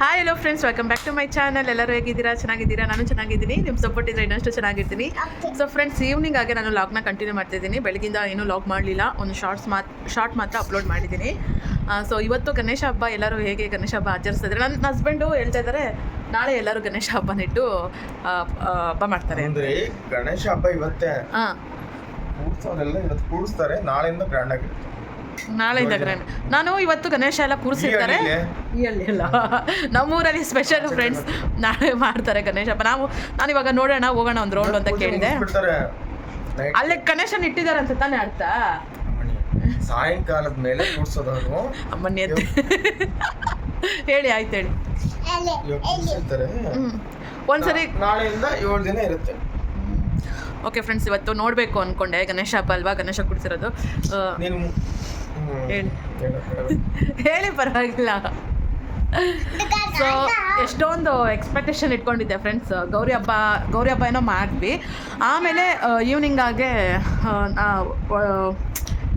Hi hello friends welcome back to my channel ಎಲ್ಲರೂ ಹೇಗಿದ್ದೀರಾ? ಚೆನ್ನಾಗಿದ್ದೀರಾ? ನಾನು ಚೆನ್ನಾಗಿದ್ದೀನಿ. ನಿಮ್ಮ ಸಪೋರ್ಟ್ ಇದ್ರೆ ಇನ್ನಷ್ಟು ಚೆನ್ನಾಗಿರ್ತೀನಿ. ಸೊ ಫ್ರೆಂಡ್ಸ್ ಈವ್ನಿಂಗ್ ಆಗಿ ನಾನು ಲಾಗ್ನ ಕಂಟಿನ್ಯೂ ಮಾಡ್ತಿದ್ದೀನಿ ಬೆಳಗಿಂದ ಏನು ಲಾಗ್ ಮಾಡಲಿಲ್ಲ. ಒಂದು ಶಾರ್ಟ್ಸ್ ಮಾತ್ ಶಾರ್ಟ್ ಮಾತ್ರ ಅಪ್ಲೋಡ್ ಮಾಡಿದ್ದೀನಿ. ಸೊ ಇವತ್ತು ಗಣೇಶ ಹಬ್ಬ. ಎಲ್ಲರೂ ಹೇಗೆ ಗಣೇಶ ಹಬ್ಬ ಆಚರಿಸ್ತಿದ್ದಾರೆ? ನನ್ನ ಹಸ್ಬೆಂಡು ಹೇಳ್ತಾ ಇದ್ದಾರೆ ನಾಳೆ ಎಲ್ಲರೂ ಗಣೇಶ ಹಬ್ಬನಿಟ್ಟು ಹಬ್ಬ ಮಾಡ್ತಾರೆ ಅಂದ್ರೆ ಗಣೇಶ ಹಬ್ಬ ಇವತ್ತೇ. ಹಾಂ. ಕೂಡಿಸೋರೆಲ್ಲ ಇವತ್ತು ಕೂಡಿಸ್ತಾರೆ. ನಾಳೆಯಿಂದ ಗ್ರ್ಯಾಂಡ್ ಆಗಿರುತ್ತೆ ನಾಳೆಯಿಂದ ಗ್ರ್ಯಾಂಡ್ ನಾನು ಇವತ್ತು ಗಣೇಶ ಎಲ್ಲ ಕೂರಿಸಿರ್ತಾರೆ. ಅಲ್ಲ ನಮ್ಮೂರಲ್ಲಿ ಸ್ಪೆಷಲ್ ಫ್ರೆಂಡ್ಸ್ ನಾಳೆ ಮಾಡ್ತಾರೆ ಗಣೇಶ. ಹಬ್ಬ ನಾವು ನಾನು ಇವಾಗ ನೋಡೋಣ ಹೋಗೋಣ ಒಂದು ರೌಂಡ್ ಅಂತ ಕೇಳಿದೆ. ಅಲ್ಲಿ ಗಣೇಶನ್ ಇಟ್ಟಿದ್ದಾರೆ ಅಂತ ತಾನೇ ಅರ್ಥ? ಸಾಯಂಕಾಲದ ಮೇಲೆ ಅಂತ ಹೇಳಿ ಆಯ್ತು ಹೇಳಿ. ಒಂದ್ಸರಿ ನಾಳೆಯಿಂದ ಏಳು ದಿನ ಇರುತ್ತೆ. ಓಕೆ ಫ್ರೆಂಡ್ಸ್ ಇವತ್ತು ನೋಡಬೇಕು ಅಂದ್ಕೊಂಡೆ ಗಣೇಶ ಹಬ್ಬ ಅಲ್ವಾ? ಗಣೇಶ ಕುಡಿಸಿರೋದು. ಹೇಳಿ. ಪರವಾಗಿಲ್ಲ. ಸೊ ಎಷ್ಟೊಂದು ಎಕ್ಸ್ಪೆಕ್ಟೇಷನ್ ಇಟ್ಕೊಂಡಿದ್ದೆ ಫ್ರೆಂಡ್ಸ್ ಗೌರಿ ಹಬ್ಬ ಗೌರಿ ಹಬ್ಬ ಏನೋ ಮಾಡಿದ್ವಿ. ಆಮೇಲೆ ಈವ್ನಿಂಗ್ ಆಗೇ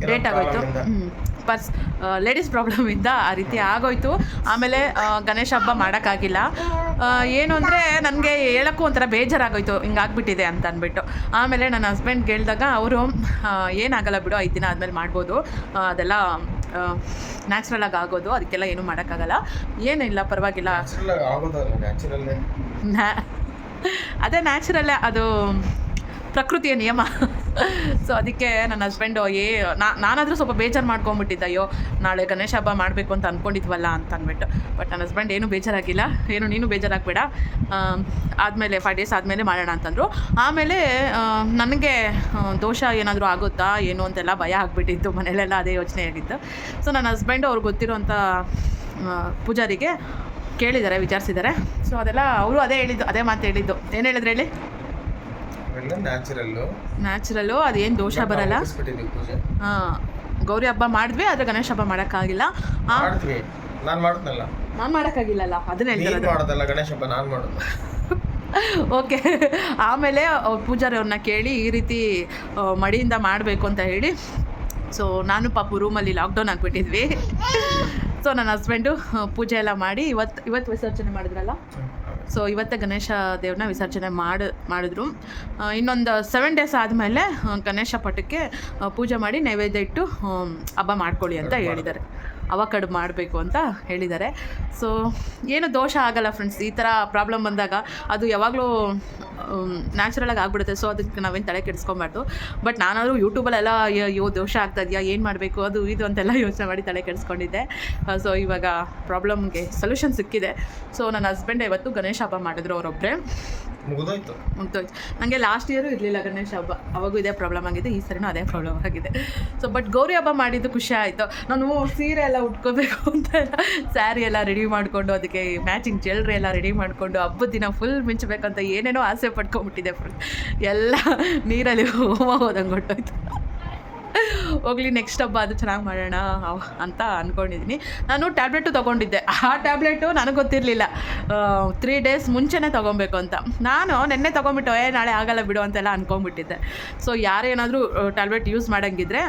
ಲೇಟ್ ಆಗೋಯ್ತು. ಹ್ಞೂ ಪರ್ಸ್ ಲೇಡೀಸ್ ಪ್ರಾಬ್ಲಮಿಂದ ಆ ರೀತಿ ಆಗೋಯ್ತು. ಆಮೇಲೆ ಗಣೇಶ ಹಬ್ಬ ಮಾಡೋಕ್ಕಾಗಿಲ್ಲ. ಏನು ಅಂದರೆ ನನಗೆ ಹೇಳೋಕ್ಕೂ ಒಂಥರ ಬೇಜಾರಾಗೋಯ್ತು. ಹಿಂಗಾಗ್ಬಿಟ್ಟಿದೆ ಅಂತ ಅಂದ್ಬಿಟ್ಟು. ಆಮೇಲೆ ನನ್ನ ಹಸ್ಬೆಂಡ್ ಕೇಳಿದಾಗ ಅವರು ಏನಾಗಲ್ಲ ಬಿಡು ಐದು ದಿನ ಆದಮೇಲೆ ಮಾಡ್ಬೋದು. ಅದೆಲ್ಲ ನ್ಯಾಚುರಲ್ ಆಗಿ ಆಗೋದು. ಅದಕ್ಕೆಲ್ಲ ಏನೂ ಮಾಡೋಕ್ಕಾಗಲ್ಲ. ಏನಿಲ್ಲ ಪರವಾಗಿಲ್ಲ. ಅದೇ ನ್ಯಾಚುರಲ್ಲೇ ಅದು ಪ್ರಕೃತಿಯ ನಿಯಮ. ಸೊ ಅದಕ್ಕೆ ನನ್ನ ಹಸ್ಬೆಂಡು ಏ ನಾನಾದರೂ ಸ್ವಲ್ಪ ಬೇಜಾರು ಮಾಡ್ಕೊಂಬಿಟ್ಟಿದ್ದೆ ಅಯ್ಯೋ, ನಾಳೆ ಗಣೇಶ ಹಬ್ಬ ಮಾಡಬೇಕು ಅಂತ ಅಂದ್ಕೊಂಡಿದ್ವಲ್ಲ ಅಂತ ಅಂದ್ಬಿಟ್ಟು ಬಟ್ ನನ್ನ ಹಸ್ಬೆಂಡ್ ಏನೂ ಬೇಜಾರಾಗಿಲ್ಲ. ಏನು ನೀನು ಬೇಜಾರಾಗಬೇಡ. ಆದಮೇಲೆ ಫೈವ್ ಡೇಸ್ ಆದಮೇಲೆ ಮಾಡೋಣ ಅಂತಂದರು. ಆಮೇಲೆ ನನಗೆ ದೋಷ ಏನಾದರೂ ಆಗುತ್ತಾ, ಏನು ಅಂತೆಲ್ಲ ಭಯ ಆಗಿಬಿಟ್ಟಿತ್ತು. ಮನೇಲೆಲ್ಲ ಅದೇ ಯೋಚನೆ ಆಗಿತ್ತು. ಸೊ ನನ್ನ ಹಸ್ಬೆಂಡು ಅವ್ರಿಗೆ ಗೊತ್ತಿರೋಂಥ ಪೂಜಾರಿಗೆ ಕೇಳಿದ್ದಾರೆ, ವಿಚಾರಿಸಿದ್ದಾರೆ. ಸೊ ಅದೆಲ್ಲ, ಅವರು ಅದೇ ಹೇಳಿದ್ದು, ಅದೇ ಮಾತು ಹೇಳಿದ್ದು. ಏನು ಹೇಳಿದ್ರು ಹೇಳಿ? ಅವೆಲ್ಲ ನ್ಯಾಚುರಲ್ಲು. ನ್ಯಾಚುರಲ್ಲು ಅದೇನು ದೋಷ ಬರಲ್ಲ. ಪೂಜೆ. ಹಾಂ ಗೌರಿ ಹಬ್ಬ ಮಾಡಿದ್ವಿ ಆದರೆ ಗಣೇಶ ಹಬ್ಬ ಮಾಡೋಕ್ಕಾಗಿಲ್ಲ. ಮಾಡ್ತೀವಿ ನಾನ್ ಮಾಡ್ತೀನಲ್ಲ ನಾನು ಮಾಡೋಕ್ಕಾಗಿಲ್ಲಲ್ಲ ಅದನ್ನ ಮಾಡೋದಲ್ಲ ಗಣೇಶ ಹಬ್ಬ ನಾನು ಮಾಡೋದು. ಓಕೆ ಆಮೇಲೆ ಪೂಜಾರಿ ಅವ್ರನ್ನ ಕೇಳಿ ಈ ರೀತಿ ಮಡಿಯಿಂದ ಮಾಡಬೇಕು ಅಂತ ಹೇಳಿ. ಸೊ ನಾನು ಪಾಪು ರೂಮಲ್ಲಿ ಲಾಕ್ಡೌನ್ ಆಗಿಬಿಟ್ಟಿದ್ವಿ. ಸೊ ನನ್ನ ಹಸ್ಬೆಂಡು ಪೂಜೆ ಎಲ್ಲ ಮಾಡಿ ಇವತ್ತು ಇವತ್ತು ವಿಸರ್ಜನೆ ಮಾಡಿದ್ರಲ್ಲ? ಸೊ ಇವತ್ತೇ ಗಣೇಶ ದೇವ್ರನ್ನ ವಿಸರ್ಜನೆ ಮಾಡಿ ಮಾಡಿದ್ರು. ಇನ್ನೊಂದು ಸೆವೆನ್ ಡೇಸ್ ಆದಮೇಲೆ ಗಣೇಶ ಪಟಕ್ಕೆ ಪೂಜೆ ಮಾಡಿ ನೈವೇದ್ಯ ಇಟ್ಟು ಹಬ್ಬ ಮಾಡ್ಕೊಳ್ಳಿ ಅಂತ ಹೇಳಿದ್ದಾರೆ. ಅವ ಮಾಡಬೇಕು ಅಂತ ಹೇಳಿದ್ದಾರೆ. ಸೊ ಏನು ದೋಷ ಆಗಲ್ಲ ಫ್ರೆಂಡ್ಸ್ ಈ ಥರ ಪ್ರಾಬ್ಲಮ್ ಬಂದಾಗ ಅದು ಯಾವಾಗಲೂ ನ್ಯಾಚುರಲಾಗಿ ಆಗ್ಬಿಡುತ್ತೆ. ಸೊ ಅದಕ್ಕೆ ನಾವೇನು ತಲೆ ಕೆಡಿಸ್ಕೊಬಾರ್ದು. ಬಟ್ ನಾನಾದರೂ ಯೂಟ್ಯೂಬಲ್ಲೆಲ್ಲ ಅಯ್ಯೋ ದೋಷ ಆಗ್ತಾ ಇದೆಯಾ ಏನು ಮಾಡಬೇಕು ಅದು ಇದು ಅಂತೆಲ್ಲ ಯೋಚನೆ ಮಾಡಿ ತಲೆ ಕೆಡಿಸ್ಕೊಂಡಿದ್ದೆ. ಸೊ ಇವಾಗ ಪ್ರಾಬ್ಲಮ್ಗೆ ಸೊಲ್ಯೂಷನ್ ಸಿಕ್ಕಿದೆ. ಸೊ ನನ್ನ ಹಸ್ಬೆಂಡ್ ಇವತ್ತು ಗಣೇಶ ಹಬ್ಬ ಮಾಡಿದ್ರು ಅವರೊಬ್ಬರೇ ಮುಗಿದೋಯ್ತು? ಮುಗ್ದೋಯ್ತು. ನನಗೆ ಲಾಸ್ಟ್ ಇಯರು ಇರಲಿಲ್ಲ ಗಣೇಶ ಹಬ್ಬ. ಅವಾಗೂ ಇದೇ ಪ್ರಾಬ್ಲಮ್ ಆಗಿದೆ ಈ ಸರಿನೂ ಅದೇ ಪ್ರಾಬ್ಲಮ್ ಆಗಿದೆ. ಸೊ ಬಟ್ ಗೌರಿ ಹಬ್ಬ ಮಾಡಿದ್ದು ಖುಷಿ ಆಯಿತು. ನಾನು ಸೀರೆ ಎಲ್ಲ ಉಟ್ಕೋಬೇಕು ಅಂತ ಸ್ಯಾರಿ ಎಲ್ಲ ರೆಡಿ ಮಾಡಿಕೊಂಡು, ಅದಕ್ಕೆ ಮ್ಯಾಚಿಂಗ್ ಜ್ಯುವೆಲ್ರಿ ಎಲ್ಲ ರೆಡಿ ಮಾಡಿಕೊಂಡು, ಹಬ್ಬದ ದಿನ ಫುಲ್ ಮಿಂಚಬೇಕಂತ ಏನೇನೋ ಆಸೆ ಪಡ್ಕೊಂಬಿಟ್ಟಿದೆ ಫುಲ್ ಎಲ್ಲ ನೀರಲ್ಲಿ ಹೋಮ ಹೋದಂಗೆ ಹೊಟ್ಟೋಯ್ತು ಹೋಗ್ಲಿ ನೆಕ್ಸ್ಟ್ ಹಬ್ಬ ಅದು ಚೆನ್ನಾಗಿ ಮಾಡೋಣ ಅಂತ ಅಂದ್ಕೊಂಡಿದ್ದೀನಿ ನಾನು ಟ್ಯಾಬ್ಲೆಟು ತೊಗೊಂಡಿದ್ದೆ. ಆ ಟ್ಯಾಬ್ಲೆಟು ನನಗೆ ಗೊತ್ತಿರಲಿಲ್ಲ. ತ್ರೀ ಡೇಸ್ ಮುಂಚೆನೇ ತೊಗೊಬೇಕು ಅಂತ. ನಾನು ನಿನ್ನೆ ತೊಗೊಂಬಿಟ್ಟು ಏ ನಾಳೆ ಆಗಲ್ಲ ಬಿಡು ಅಂತೆಲ್ಲ ಅಂದ್ಕೊಂಬಿಟ್ಟಿದ್ದೆ ಸೊ ಯಾರೇನಾದರೂ ಟ್ಯಾಬ್ಲೆಟ್ ಯೂಸ್ ಮಾಡೋಂಗಿದ್ರೆ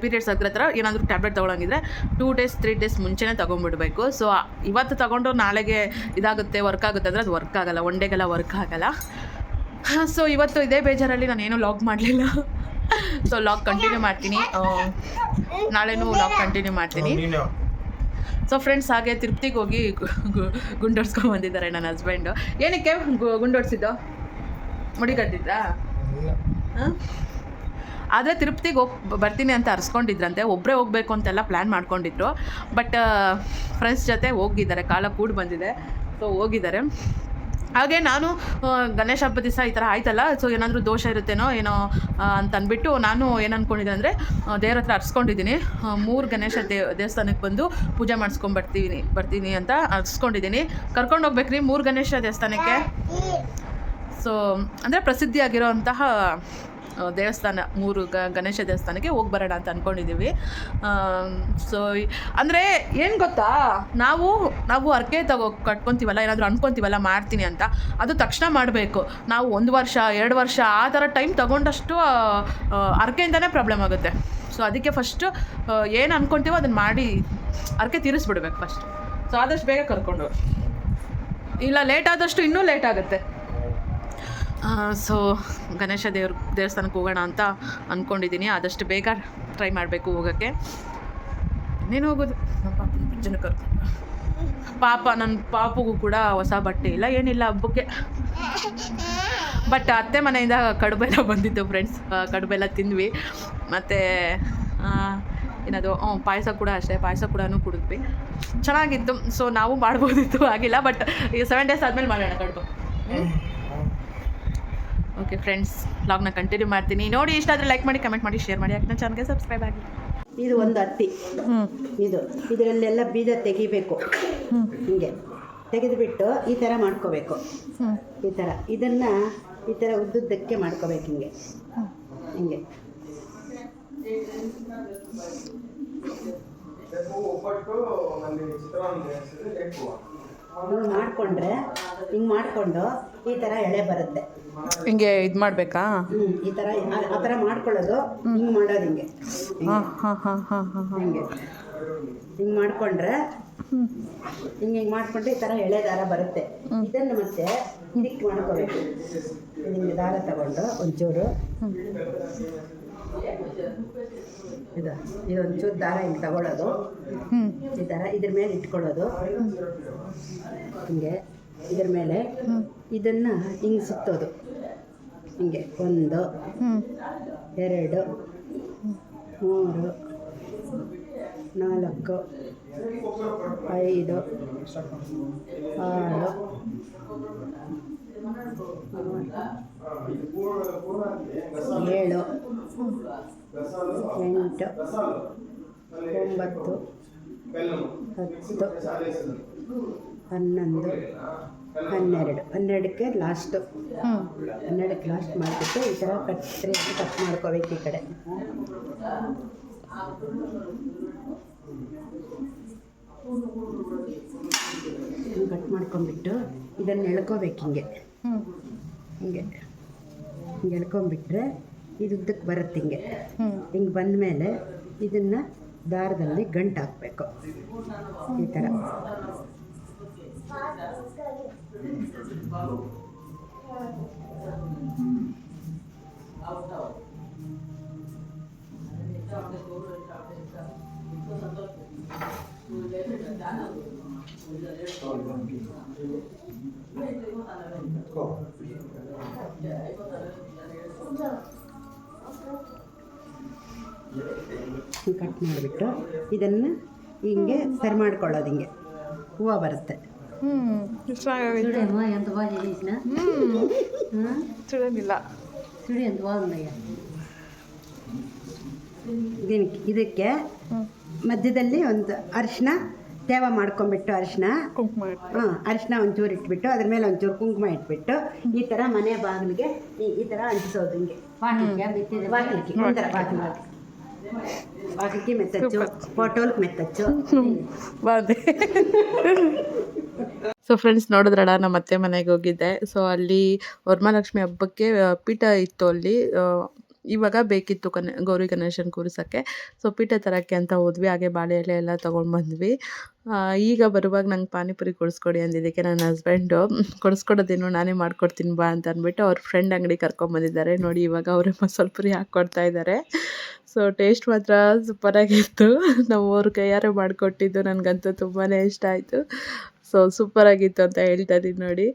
ಪೀರಿಯಡ್ಸ್ ಹತ್ರ ಹತ್ರ ಏನಾದರೂ ಟ್ಯಾಬ್ಲೆಟ್ ತೊಗೊಳಂಗಿದ್ರೆ ಟೂ ಡೇಸ್ ತ್ರೀ ಡೇಸ್ ಮುಂಚೆನೇ ತೊಗೊಂಡ್ಬಿಡ್ಬೇಕು ಸೊ ಇವತ್ತು ತೊಗೊಂಡು ನಾಳೆಗೆ ಇದಾಗುತ್ತೆ ವರ್ಕ್ ಆಗುತ್ತೆ ಅಂದರೆ ಅದು ವರ್ಕ್ ಆಗಲ್ಲ. ಒನ್ ಡೇಗೆಲ್ಲ ವರ್ಕ್ ಆಗಲ್ಲ. ಸೊ ಇವತ್ತು ಇದೇ ಬೇಜಾರಲ್ಲಿ ನಾನು ಏನೂ ಲಾಗ್ ಮಾಡಲಿಲ್ಲ. ಸೊ ಲಾಗ್ ಕಂಟಿನ್ಯೂ ಮಾಡ್ತೀನಿ. ಆ, ನಾಳೆನೂ ಲಾಗ್ ಕಂಟಿನ್ಯೂ ಮಾಡ್ತೀನಿ. ಸೊ ಫ್ರೆಂಡ್ಸ್ ಹಾಗೆ ತಿರುಪ್ತಿಗೆ ಹೋಗಿ ಗುಂಡೋಡ್ಸ್ಕೊಂಡು ಬಂದಿದ್ದಾರೆ ನನ್ನ ಹಸ್ಬೆಂಡು ಏನಕ್ಕೆ ಗು- ಗುಂಡೋಡ್ಸಿದ್ದು ಮುಡಿ ಕಟ್ಟಿದ್ರಾ? ಇಲ್ಲ. ಹಾಂ? ಆದರೆ ತಿರುಪ್ತಿಗೆ ಹೋಗಿ ಬರ್ತೀನಿ ಅಂತ ಅರ್ಸ್ಕೊಂಡಿದ್ರಂತೆ. ಒಬ್ಬರೇ ಹೋಗಬೇಕು ಅಂತೆಲ್ಲ ಪ್ಲ್ಯಾನ್ ಮಾಡ್ಕೊಂಡಿದ್ರು. ಬಟ್ ಫ್ರೆಂಡ್ಸ್ ಜೊತೆ ಹೋಗಿದ್ದಾರೆ. ಕಾಲ ಕೂಡಿ ಬಂದಿದೆ. ಸೊ ಹೋಗಿದ್ದಾರೆ. ಹಾಗೆ ನಾನು ಗಣೇಶ ಹಬ್ಬದ ದಿವಸ ಈ ಥರ ಆಯ್ತಲ್ಲ ಸೊ ಏನಾದರೂ ದೋಷ ಇರುತ್ತೇನೋ ಏನೋ ಅಂತ ಅಂದ್ಬಿಟ್ಟು ನಾನು ಏನು ಅಂದ್ಕೊಂಡಿದ್ದೆ ಅಂದರೆ ದೇವ್ರ ಹತ್ರ ಅರ್ಸ್ಕೊಂಡಿದ್ದೀನಿ. ಮೂರು ಗಣೇಶ ದೇವ್ ದೇವಸ್ಥಾನಕ್ಕೆ ಬಂದು ಪೂಜೆ ಮಾಡಿಸ್ಕೊಂಬರ್ತೀನಿ ಬರ್ತೀನಿ ಅಂತ ಅರ್ಸ್ಕೊಂಡಿದ್ದೀನಿ. ಕರ್ಕೊಂಡು ಹೋಗ್ಬೇಕ್ರಿ ಮೂರು ಗಣೇಶ ದೇವಸ್ಥಾನಕ್ಕೆ. ಸೊ ಅಂದರೆ ಪ್ರಸಿದ್ಧಿಯಾಗಿರೋಂತಹ ದೇವಸ್ಥಾನ, ಮೂರು ಗ, ಗಣೇಶ ದೇವಸ್ಥಾನಕ್ಕೆ ಹೋಗಿ ಬರೋಣ ಅಂತ ಅಂದ್ಕೊಂಡಿದ್ದೀವಿ ಸೊ ಅಂದರೆ ಏನು ಗೊತ್ತಾ? ನಾವು ನಾವು ಅರ್ಕೆ ತಗೋ, ಕಟ್ಕೊತೀವಲ್ಲ, ಏನಾದರೂ ಅಂದ್ಕೊತೀವಲ್ಲ ಮಾಡ್ತೀನಿ ಅಂತ, ಅದು ತಕ್ಷಣ ಮಾಡಬೇಕು. ನಾವು ಒಂದು ವರ್ಷ, ಎರಡು ವರ್ಷ, ಆ ಥರ ಟೈಮ್ ತಗೊಂಡಷ್ಟು ಅರ್ಕೆಯಿಂದನೇ ಪ್ರಾಬ್ಲಮ್ ಆಗುತ್ತೆ. ಸೊ ಅದಕ್ಕೆ ಫಸ್ಟು ಏನು ಅಂದ್ಕೊತೀವೋ ಅದನ್ನು ಮಾಡಿ ಅರ್ಕೆ ತೀರಿಸ್ಬಿಡ್ಬೇಕು ಫಸ್ಟ್ ಸೊ ಆದಷ್ಟು ಬೇಗ ಕರ್ಕೊಂಡು. ಇಲ್ಲ ಲೇಟ್ ಆದಷ್ಟು ಇನ್ನೂ ಲೇಟ್ ಆಗುತ್ತೆ. ಸೊ ಗಣೇಶ ದೇವ್ರ ದೇವಸ್ಥಾನಕ್ಕೆ ಹೋಗೋಣ ಅಂತ ಅಂದ್ಕೊಂಡಿದ್ದೀನಿ ಆದಷ್ಟು ಬೇಗ ಟ್ರೈ ಮಾಡಬೇಕು ಹೋಗೋಕ್ಕೆ. ಇನ್ನೇನು ಹೋಗೋದು. ಜನಕ ಪಾಪ ನನ್ನ ಪಾಪಗೂ ಕೂಡ ಹೊಸ ಬಟ್ಟೆ ಇಲ್ಲ, ಏನಿಲ್ಲ, ಹಬ್ಬಕ್ಕೆ. ಬಟ್ ಅತ್ತೆ ಮನೆಯಿಂದ ಕಡುಬೆಲ್ಲ ಬಂದಿತ್ತು ಫ್ರೆಂಡ್ಸ್ ಕಡುಬೆಲ್ಲ ತಿಂದ್ವಿ. ಮತ್ತು ಏನದು ಪಾಯಸ ಕೂಡ ಅಷ್ಟೇ, ಪಾಯಸ ಕೂಡ ಕುಡಿದ್ವಿ. ಚೆನ್ನಾಗಿತ್ತು. ಸೊ ನಾವು ಮಾಡ್ಬೋದಿತ್ತು, ಆಗಿಲ್ಲ ಬಟ್ ಈಗ ಸೆವೆನ್ ಡೇಸ್ ಆದಮೇಲೆ ಮಾಡೋಣ ಕಡುಬು. ಓಕೆ ಫ್ರೆಂಡ್ಸ್ ಬ್ಲಾಗ್ನ ಕಂಟಿನ್ಯೂ ಮಾಡ್ತೀನಿ. ನೋಡಿ ಇಷ್ಟ ಆದರೆ ಲೈಕ್ ಮಾಡಿ ಕಮೆಂಟ್ ಮಾಡಿ ಶೇರ್ ಮಾಡಿ. ಯಾಕೆ ನನ್ನ ಚಾನಲ್ಗೆ ಸಬ್ಸ್ಕ್ರೈಬ್ ಆಗಿ ಇದು ಒಂದು ಹತ್ತಿ. ಹ್ಞೂ ಇದು. ಇದರಲ್ಲೆಲ್ಲ ಬೀಜ ತೆಗಿಬೇಕು. ಹಿಂಗೆ. ತೆಗೆದುಬಿಟ್ಟು ಈ ಥರ ಮಾಡ್ಕೋಬೇಕು. ಈ ಥರ ಇದನ್ನು ಈ ಥರ ಉದ್ದುದ್ದಕ್ಕೆ ಮಾಡ್ಕೋಬೇಕು ಹಿಂಗೆ. ಹಿಂಗೆ. ಮಾಡಿಕೊಂಡ್ರೆ ಹಿಂಗೆ ಮಾಡಿಕೊಂಡು ಈ ಥರ ಎಳೆ ಬರುತ್ತೆ. ಹಿಂಗೆ ಇದು ಮಾಡಬೇಕಾ? ಹ್ಞೂ ಈ ಥರ ಆ- ಥರ ಮಾಡ್ಕೊಳ್ಳೋದು ಹಿಂಗೆ ಮಾಡೋದು ಹಿಂಗೆ. ಹಾಂ ಹಾಂ ಹಾಂ ಹಾಂ ಹಾಂ ಹಿಂಗೆ. ಹಿಂಗೆ ಮಾಡಿಕೊಂಡ್ರೆ ಹಿಂಗೆ ಹಿಂಗೆ ಮಾಡಿಕೊಂಡ್ರೆ ಈ ಥರ ಎಳೆ ದಾರ ಬರುತ್ತೆ. ಇದನ್ನ ಮತ್ತೆ ಇದಕ್ಕೆ ಮಾಡ್ಕೋಬೇಕು. ಹಿಂಗೆ ದಾರ ತಗೊಂಡು ಒಂಚೂರು. ಇದು ಇದೊಂಚೂರು ಒಂಚೂರು ದಾರ ಹಿಂಗೆ ತಗೊಳ್ಳೋದು. ಈ ಥರ ಇದ್ರ ಮೇಲೆ ಇಟ್ಕೊಳ್ಳೋದು. ಹಿಂಗೆ. ಇದ್ರ ಮೇಲೆ ಇದನ್ನು ಹಿಂಗೆ ಸುತ್ತೋದು. ಹಿಂಗೆ ಒಂದು ಎರಡು ಮೂರು ನಾಲ್ಕು ಐದು ಆರು ಏಳು ಎಂಟು ಒಂಬತ್ತು ಹತ್ತು ಹನ್ನೊಂದು, ಹನ್ನೆರಡು. ಹನ್ನೆರಡಕ್ಕೆ ಲಾಸ್ಟು ಹನ್ನೆರಡಕ್ಕೆ ಲಾಸ್ಟ್ ಮಾಡಿಬಿಟ್ಟು ಈ ಥರ ಕತ್ತರಿಸಿ ಕಟ್ ಮಾಡ್ಕೋಬೇಕು ಈ ಕಡೆ. ಕಟ್ ಮಾಡ್ಕೊಂಬಿಟ್ಟು ಇದನ್ನು ಎಳ್ಕೋಬೇಕು ಹಿಂಗೆ. ಹಿಂಗೆ. ಹಿಂಗೆ ಎಳ್ಕೊಂಬಿಟ್ರೆ ಇದು ಉದ್ದಕ್ಕೆ ಬರುತ್ತೆ ಹಿಂಗೆ. ಹಿಂಗೆ ಬಂದ ಮೇಲೆ ಇದನ್ನು ದಾರದಲ್ಲಿ ಗಂಟು ಹಾಕಬೇಕು. ಈ ಥರ ಕಟ್ ಮಾಡಿಬಿಟ್ಟು ಇದನ್ನು ಹಿಂಗೆ ಸರಿ ಮಾಡ್ಕೊಳ್ಳೋದು ಹಿಂಗೆ. ಹೂವು ಬರುತ್ತೆ. ఎంత బాగా చేసిన ಹ್ಞೂ ತಿಳಿದಿಲ್ಲ చూడు ఎంత బాగుందయ్యా ಇದಕ್ಕೆ ಇದಕ್ಕೆ ಹ್ಞೂ ಮಧ್ಯದಲ್ಲಿ ಒಂದು ಅರಿಶಿನ ತೇವ ಮಾಡ್ಕೊಂಬಿಟ್ಟು ಅರಿಶಿನ ಕುಂಕುಮ ಹಾಂ ಅರಿಶಿನ ಒಂಚೂರು ಇಟ್ಬಿಟ್ಟು ಅದ್ರ ಮೇಲೆ ಒಂಚೂರು ಕುಂಕುಮ ಇಟ್ಬಿಟ್ಟು ಈ ಥರ ಮನೆ ಬಾಗಿಲಿಗೆ ಈ ಈ ಥರ ಅಂಟಿಸೋದು ಹಿಂಗೆ ಬಾಗಿಲಿಗೆ ಒಂಥರ ಬಾಗಿಲಿಗೆ ಬಾಗಿಲಿಗೆ మెత్తచ్చు. ఫోటోలకు మెత్తచ్చు. బాగుంది. ಸೊ ಫ್ರೆಂಡ್ಸ್ ನೋಡಿದ್ರಲ್ಲ ನಮ್ಮ ಅತ್ತೆ ಮನೆಗೆ ಹೋಗಿದ್ದೆ ಸೊ ಅಲ್ಲಿ ವರಮಹಾಲಕ್ಷ್ಮಿ ಹಬ್ಬಕ್ಕೆ ಪೀಠ ಇತ್ತು ಅಲ್ಲಿ ಇವಾಗ ಬೇಕಿತ್ತು ಕನೆ ಗೌರಿ ಗಣೇಶನ ಕೂರಿಸೋಕ್ಕೆ ಸೊ ಪೀಠ ತರೋಕ್ಕೆ ಅಂತ ಹೋದ್ವಿ ಹಾಗೆ ಬಾಳೆ ಎಲೆ ಎಲ್ಲ ತೊಗೊಂಡು ಬಂದ್ವಿ ಈಗ ಬರುವಾಗ ನಂಗೆ ಪಾನಿಪುರಿ ಕೊಡಿಸ್ಕೊಡಿ ಅಂದಿದ್ದಕ್ಕೆ ನನ್ನ ಹಸ್ಬೆಂಡು ಕೊಡಿಸ್ಕೊಡೋದೇನು ನಾನೇ ಮಾಡ್ಕೊಡ್ತೀನಿ ಬಾ ಅಂತ ಅಂದ್ಬಿಟ್ಟು ಅವ್ರ ಫ್ರೆಂಡ್ ಅಂಗಡಿ ಕರ್ಕೊಂಬಂದಿದ್ದಾರೆ. ನೋಡಿ ಇವಾಗ ಅವರೇ ಮಸಾಲೆ ಪುರಿ ಹಾಕ್ಕೊಡ್ತಾ ಇದ್ದಾರೆ ಸೊ ಟೇಸ್ಟ್ ಮಾತ್ರ ಸೂಪರಾಗಿತ್ತು ನಾವು ಅವ್ರ ಕೈಯಾರೆ ಮಾಡಿಕೊಟ್ಟಿದ್ದು. ನನಗಂತೂ ತುಂಬಾ ಇಷ್ಟ ಆಯಿತು. ಸೊ ಸೂಪರಾಗಿತ್ತು ಅಂತ ಹೇಳ್ತಾ ಇದ್ದೀನಿ ನೋಡಿ.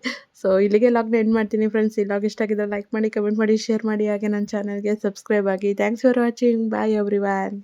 ಸೊ ಇಲ್ಲಿಗೆ ಲಾಗ್ನ ಎಂಡ್ ಮಾಡ್ತೀನಿ ಫ್ರೆಂಡ್ಸ್ ಈ ಲಾಗ್ ಇಷ್ಟ ಆಗಿದ್ರೆ ಲೈಕ್ ಮಾಡಿ ಕಮೆಂಟ್ ಮಾಡಿ ಶೇರ್ ಮಾಡಿ. ಹಾಗೆ ನನ್ನ ಚಾನಲ್ಗೆ ಸಬ್ಸ್ಕ್ರೈಬ್ ಆಗಿ. Thanks for watching bye everyone